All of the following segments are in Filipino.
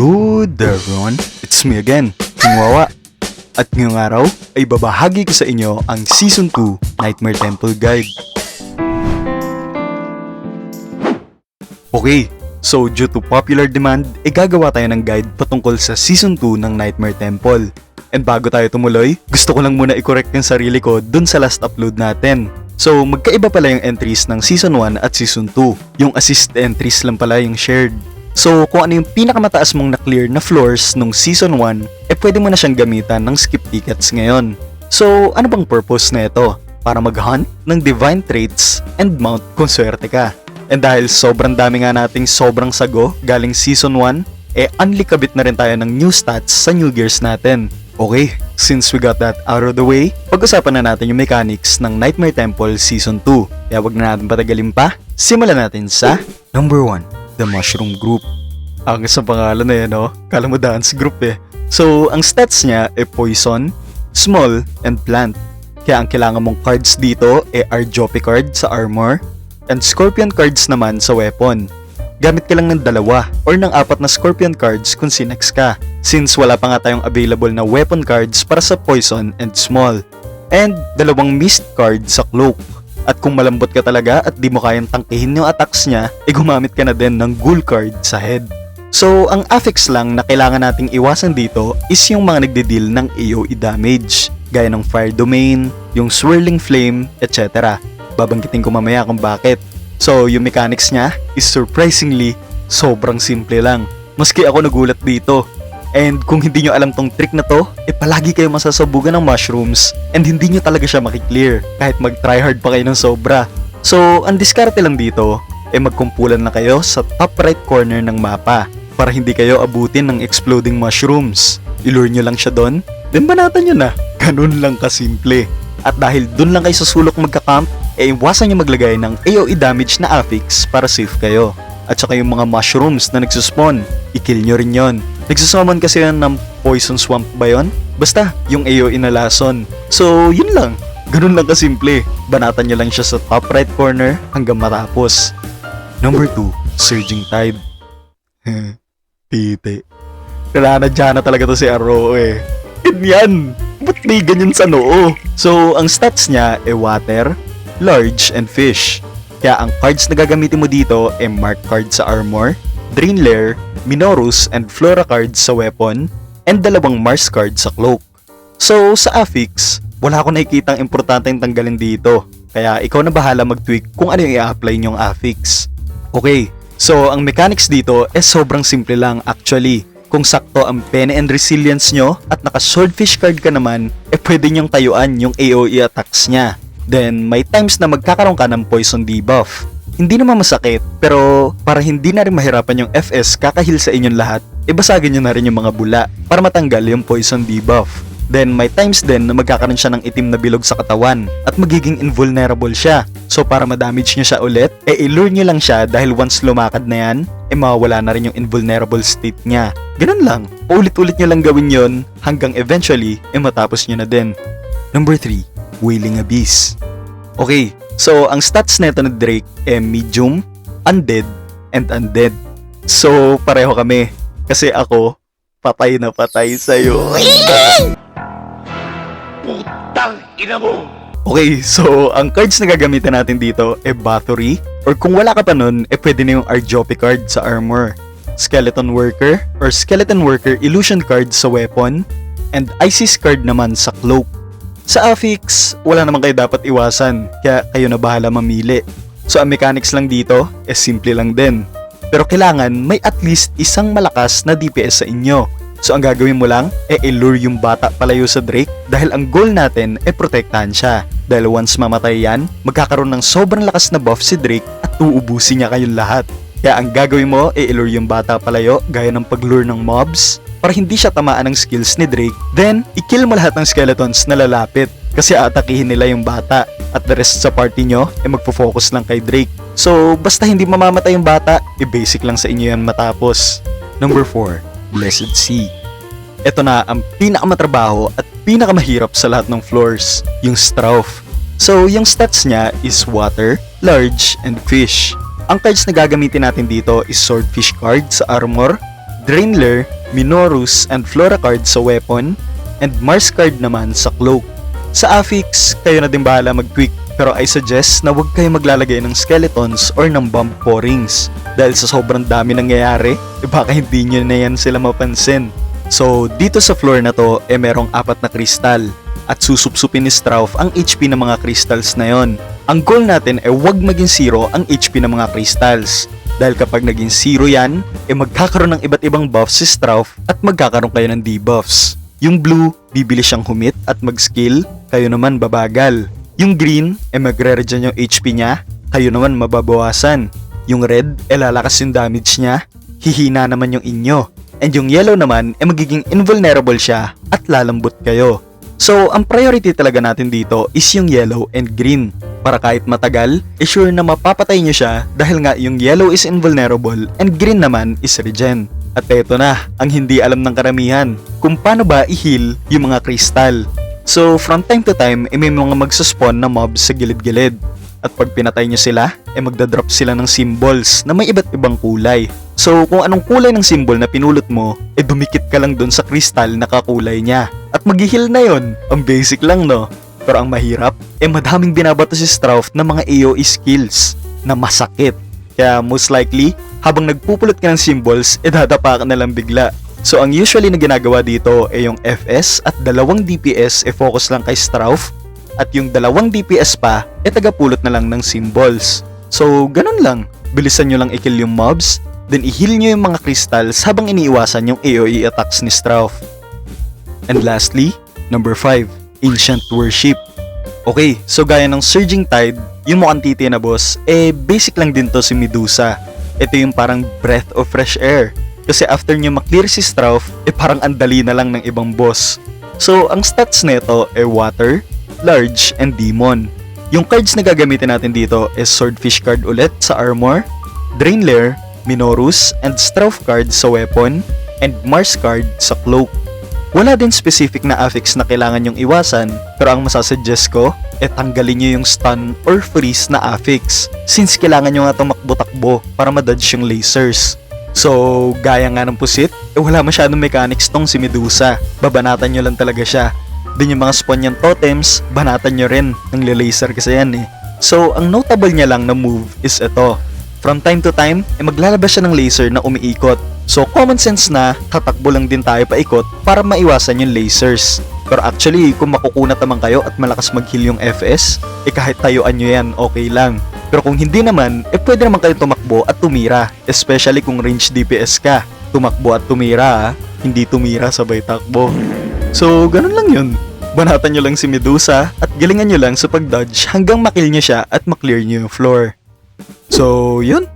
Good day everyone, it's me again, King. At ngayong araw ay babahagi ko sa inyo ang Season 2 Nightmare Temple Guide. Okay, so due to popular demand, igagawa tayo ng guide patungkol sa Season 2 ng Nightmare Temple. And bago tayo tumuloy, gusto ko lang muna i-correct yung sarili ko dun sa last upload natin. So, magkaiba pala yung entries ng Season 1 at Season 2. Yung assist entries lang pala yung shared. So, kung ano yung pinakamataas mong na-clear na floors nung Season 1, eh pwede mo na siyang gamitan ng skip tickets ngayon. So, ano bang purpose na ito? Para mag-hunt ng divine traits and mount kung swerte ka. And dahil sobrang dami nga nating sobrang sago galing Season 1, eh unli kabit na rin tayo ng new stats sa New Gears natin. Okay, since we got that out of the way, pag-usapan na natin yung mechanics ng Nightmare Temple Season 2. Kaya wag na natin patagalin pa, simulan natin sa Number 1, The Mushroom Group. Ang isang pangalan na yan, no? Kala mo dance group eh. So, ang stats niya ay Poison, Small, and Plant. Kaya ang kailangan mong cards dito ay Arjope card sa armor, and Scorpion cards naman sa weapon. Gamit ka lang ng dalawa or ng apat na Scorpion cards kung sinex ka since wala pa nga tayong available na weapon cards para sa Poison and Small. And dalawang Mist card sa Cloak. At kung malambot ka talaga at di mo kayang tangkihin yung attacks niya, eh gumamit ka na din ng Ghoul card sa head. So, ang affix lang na kailangan nating iwasan dito is yung mga nagde-deal ng AoE damage, gaya ng Fire Domain, yung Swirling Flame, etc. Babanggitin ko mamaya kung bakit. So, yung mechanics niya is surprisingly sobrang simple lang. Maski ako nagulat dito. And kung hindi nyo alam tong trick na to, eh palagi kayo masasabugan ng mushrooms and hindi nyo talaga siya makiklear kahit mag-tryhard pa kayo ng sobra. So, ang diskarte lang dito, eh magkumpulan na kayo sa top right corner ng mapa para hindi kayo abutin ng exploding mushrooms. Ilure nyo lang siya doon, then banatan nyo na. Ganun lang kasimple. At dahil dun lang kayo sa sulok magka-camp, eh iwasan nyo maglagay ng AoE damage na affix para safe kayo. At saka yung mga mushrooms na nagsuspawn, i-kill nyo rin yon. Nagsusummon kasi yan ng poison swamp ba yon? Basta, yung AoE na lason. So, yun lang. Ganun lang kasimple. Banatan nyo lang siya sa top right corner hanggang matapos. Number 2, Surging Tide. Tite. Nananadya na talaga to si Aro eh. Ganyan! Ba't may ganyan sa noo? So, ang stats niya ay water, large, and fish. Kaya ang cards na gagamitin mo dito ay mark card sa armor, drain lair, minorus, and flora cards sa weapon, and dalawang Mars card sa cloak. So, sa affix, wala akong nakikitang importanteng tanggalin dito. Kaya ikaw na bahala mag-tweak kung ano yung i-apply nyong affix. Okay, so ang mechanics dito is sobrang simple lang actually. Kung sakto ang Pene and Resilience nyo at naka Swordfish card ka naman, eh pwede nyong tayuan yung AoE attacks niya. Then, may times na magkakaroon ka ng poison debuff. Hindi naman masakit, pero para hindi na rin mahirapan yung FS kakahil sa inyong lahat, ibasagin nyo na rin yung mga bula para matanggal yung poison debuff. Then may times din na magkakaroon siya ng itim na bilog sa katawan at magiging invulnerable siya. So para ma-damage niya siya ulit, eh ilure niyo lang siya dahil once lumakad na yan, eh mawawala na rin yung invulnerable state niya. Ganun lang, ulit-ulit niyo lang gawin yon hanggang eventually, eh matapos niyo na din. Number 3, Wailing Abyss. Okay, so ang stats nito na Drake eh medium, undead, and undead. So pareho kami, kasi ako, patay na patay sa'yo. Putang ina mo! Okay, so ang cards na gagamitin natin dito e Bathory or kung wala ka pa nun, e pwede na yung Arjope card sa armor, Skeleton Worker or Skeleton Worker Illusion card sa weapon, and Isis card naman sa cloak. Sa affix, wala naman kayo dapat iwasan, kaya kayo na bahala mamili. So ang mechanics lang dito, e simple lang din. Pero kailangan may at least isang malakas na DPS sa inyo. So ang gagawin mo lang, e ilure yung bata palayo sa Drake dahil ang goal natin e protektahan siya. Dahil once mamatay yan, magkakaroon ng sobrang lakas na buff si Drake at uubusin niya kayong lahat. Kaya ang gagawin mo, e ilure yung bata palayo gaya ng paglure ng mobs para hindi siya tamaan ng skills ni Drake. Then, i-kill mo lahat ng skeletons na lalapit kasi aatakihin nila yung bata at the rest sa party nyo e magfo-focus lang kay Drake. So, basta hindi mamamatay yung bata, e basic lang sa inyo yan matapos. Number 4, Blessed Sea. Ito na ang pinakamatrabaho at pinakamahirap sa lahat ng floors, yung Strauf. So, yung stats niya is water, large, and fish. Ang cards na gagamitin natin dito is Swordfish card sa armor, Drainler, Minorus, and Flora card sa weapon, and Mars card naman sa cloak. Sa affix, kayo na din bahala mag-tweak pero I suggest na huwag kayo maglalagay ng skeletons or ng bomb pourings dahil sa sobrang dami nangyayari, eh baka hindi nyo na yan sila mapansin. So, dito sa floor na to, eh merong apat na kristal at susupsupin ni Strauf ang HP ng mga crystals na yon. Ang goal natin ay huwag maging zero ang HP ng mga crystals. Dahil kapag naging zero yan, eh magkakaroon ng iba't ibang buffs si Strauf at magkakaroon kayo ng debuffs. Yung blue, bibili siyang humit at mag-skill, kayo naman babagal. Yung green, eh magre-regen yung HP niya, kayo naman mababawasan. Yung red, eh lalakas yung damage niya, hihina naman yung inyo. And yung yellow naman, eh magiging invulnerable siya at lalambot kayo. So, ang priority talaga natin dito is yung yellow and green. Para kahit matagal, eh sure na mapapatay nyo siya dahil nga yung yellow is invulnerable and green naman is regen. At eto na, ang hindi alam ng karamihan, kung paano ba i-heal yung mga kristal. So, from time to time, eh may mga magsuspawn na mobs sa gilid-gilid. At pag pinatay nyo sila, eh magdadrop sila ng symbols na may iba't ibang kulay. So, kung anong kulay ng symbol na pinulot mo, eh dumikit ka lang dun sa kristal na kakulay niya. At mag-heal na yon. Ang basic lang, no? Pero ang mahirap, eh madaming binabato si Strauf ng mga AoE skills na masakit. Kaya most likely, habang nagpupulot ka ng symbols, eh dadapa ka na lang bigla. So ang usually na ginagawa dito ay yung FS at dalawang DPS e focus lang kay Strauf at yung dalawang DPS pa e tagapulot na lang ng symbols. So ganun lang, bilisan nyo lang i-kill yung mobs, then i-heal nyo yung mga crystals habang iniiwasan yung AoE attacks ni Strauf. And lastly, number 5, Ancient Worship. Okay, so gaya ng Surging Tide, yung mukhang titi na boss, eh basic lang din to si Medusa. Ito yung parang breath of fresh air. Kasi after nyo maklear si Strauf, eh parang andali na lang ng ibang boss. So, ang stats nito ay Water, Large, and Demon. Yung cards na gagamitin natin dito is Swordfish card ulit sa Armor, Drainlair, Minorus, and Strauf card sa Weapon, and Mars card sa Cloak. Wala din specific na affix na kailangan yung iwasan, pero ang masasuggest ko, e tanggalin nyo yung stun or freeze na affix, since kailangan nyo nga tumakbo-takbo para madodge yung lasers. So, gaya nga ng pusit, eh wala masyadong mechanics tong si Medusa. Babanatan nyo lang talaga siya. Din yung mga spawn niyang totems, banatan nyo rin. Nang laser kasi yan eh. So, ang notable niya lang na move is ito. From time to time, eh maglalabas siya ng laser na umiikot. So, common sense na, tatakbo lang din tayo paikot para maiwasan yung lasers. Pero actually, kung makukunat naman kayo at malakas mag-heal yung FS, eh kahit tayuan nyo yan, okay lang. Pero kung hindi naman, eh pwede naman kayo tumakbo at tumira, especially kung range DPS ka. Tumakbo at tumira, ah. hindi tumira sabay takbo. So, ganun lang yun. Banatan nyo lang si Medusa at galingan nyo lang sa pag-dodge hanggang makill nyo siya at maklear nyo yung floor. So, yun.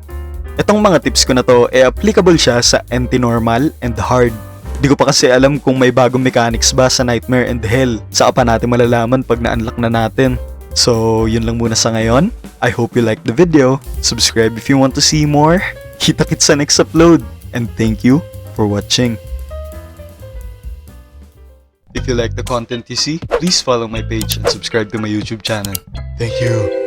Itong mga tips ko na to, eh applicable siya sa anti-normal and hard. Di ko pa kasi alam kung may bagong mechanics ba sa Nightmare and Hell. Saka pa natin malalaman pag na-unlock na natin. So, yun lang muna sa ngayon. I hope you liked the video. Subscribe if you want to see more. Kita-kits sa next upload. And thank you for watching. If you like the content you see, please follow my page and subscribe to my YouTube channel. Thank you.